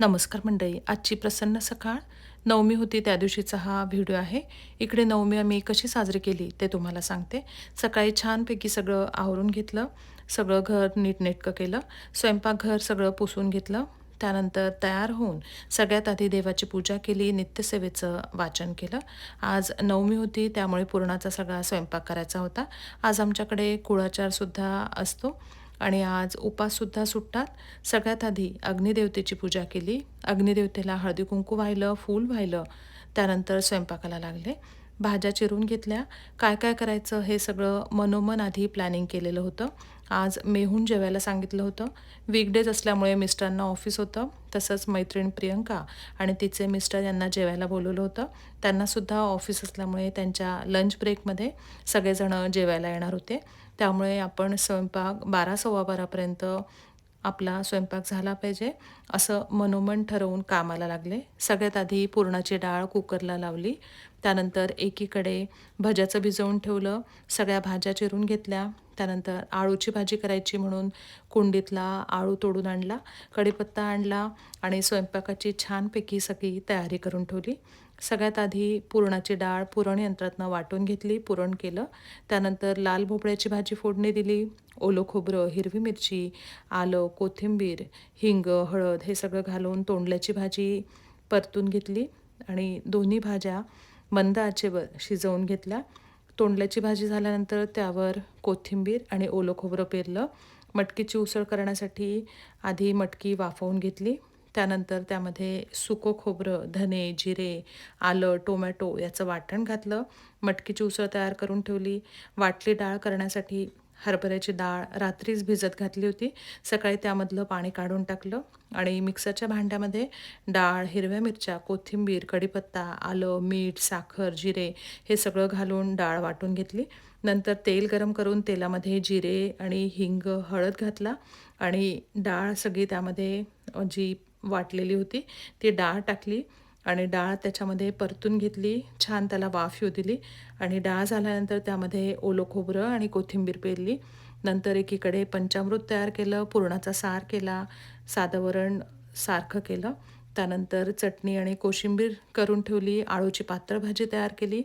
नमस्कार मंडळी आजची प्रसन्न सकाळ. नवमी होती त्या दिवशीचा हा व्हिडिओ आहे. इकडे नवमी आम्ही कशी साजरी केली ते तुम्हाला सांगते. सकाळी छानपैकी सगळं आवरून घेतलं सगळं घर नीटनेटकं केलं स्वयंपाकघर सगळं पुसून घेतलं त्यानंतर तयार होऊन सगळ्यात आधी देवाची पूजा केली नित्यसेवेचं वाचन केलं. आज नवमी होती त्यामुळे पुरणाचा सगळा स्वयंपाक करायचा होता. आज आमच्याकडे कुळाचारसुद्धा असतो. आणि आज उपाससुद्धा सुटतात. सगळ्यात आधी अग्निदेवतेची पूजा केली. अग्निदेवतेला हळदी कुंकू वाहिलं फूल वाहिलं त्यानंतर स्वयंपाकाला लागले. भाज्या चिरून घेतल्या. काय काय करायचं हे सगळं मनोमन आधी प्लॅनिंग केलेलं होतं. आज मेहून जेवायला सांगितलं होतं. वीकडेज असल्यामुळे मिस्टरांना ऑफिस होतं. तसंच मैत्रीण प्रियंका आणि तिचे मिस्टर यांना जेवायला बोलवलं होतं. त्यांनासुद्धा ऑफिस असल्यामुळे त्यांच्या लंच ब्रेकमध्ये सगळेजणं जेवायला येणार होते. त्यामुळे आपण स्वयंपाक बारा सव्वा बारापर्यंत आपला स्वयंपाक झाला पाहिजे असं मनोमन ठरवून कामाला लागले. सगळ्यात आधी पुरणाची डाळ कुकरला लावली. त्यानंतर एकीकडे भज्याचं भिजवून ठेवलं. सगळ्या भाज्या चिरून घेतल्या. त्यानंतर आळूची भाजी करायची म्हणून कुंडीतला आळू तोडून आणला कढीपत्ता आणला आणि स्वयंपाकाची छानपैकी सगळी तयारी करून ठेवली. सगळ्यात आधी पुरणाची डाळ पुरण यंत्रातनं वाटून घेतली पुरण केलं. त्यानंतर लाल भोपळ्याची भाजी फोडणी दिली ओलं खोबरं हिरवी मिरची आलं कोथिंबीर हिंग हळद हे सगळं घालून तोंडल्याची भाजी परतून घेतली आणि दोन्ही भाज्या मंद आचेवर शिजवून घेतल्या. तोंडल्याची भाजी झाल्यानंतर त्यावर कोथिंबीर आणि ओलं खोबरं पेरलं. मटकीची उसळ करण्यासाठी आधी मटकी वाफवून घेतली. त्यानंतर त्यामध्ये सुकं खोबरं धने जिरे आलं टोमॅटो याचं वाटण घातलं. मटकीची उसळ तयार करून ठेवली. वाटली डाळ करण्यासाठी हरभऱ्याची डाळ रात्रीच भिजत घातली होती. सकाळी त्यामधलं पाणी काढून टाकलं आणि मिक्सरच्या भांड्यामध्ये डाळ हिरव्या मिरच्या कोथिंबीर कढीपत्ता आलं मीठ साखर जिरे हे सगळं घालून डाळ वाटून घेतली. नंतर तेल गरम करून तेलामध्ये जिरे आणि हिंग हळद घातला आणि डाळ सगळी त्यामध्ये जी वाटलेली होती. ती डाळ टाकली आणि डाळ त्याच्यामध्ये परतून घेतली. छान त्याला वाफ येऊ दिली आणि डाळ झाल्यानंतर त्यामध्ये ओलं खोबरं आणि कोथिंबीर पेरली. नंतर एकीकडे पंचामृत तयार केलं पुरणाचा सार केला साधं वरण सारखं केलं. त्यानंतर चटणी आणि कोशिंबीर करून ठेवली आळूची पातळ भाजी तयार केली.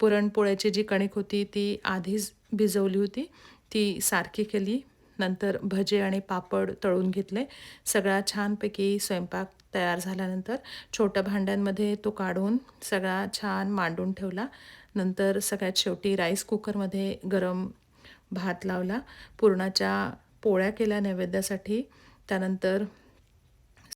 पुरणपोळ्याची जी कणिक होती ती आधीच भिजवली होती. ती सारखी केली. नंतर भजे आणि पापड तळून घेतले. सगळा छानपैकी स्वयंपाक तयार झाल्यानंतर छोट्या भांड्यांमध्ये तो काढून सगळा छान मांडून ठेवला. नंतर सगळ्यात शेवटी राईस कुकरमध्ये गरम भात लावला. पुरणाच्या पोळ्या केल्या नैवेद्यासाठी. त्यानंतर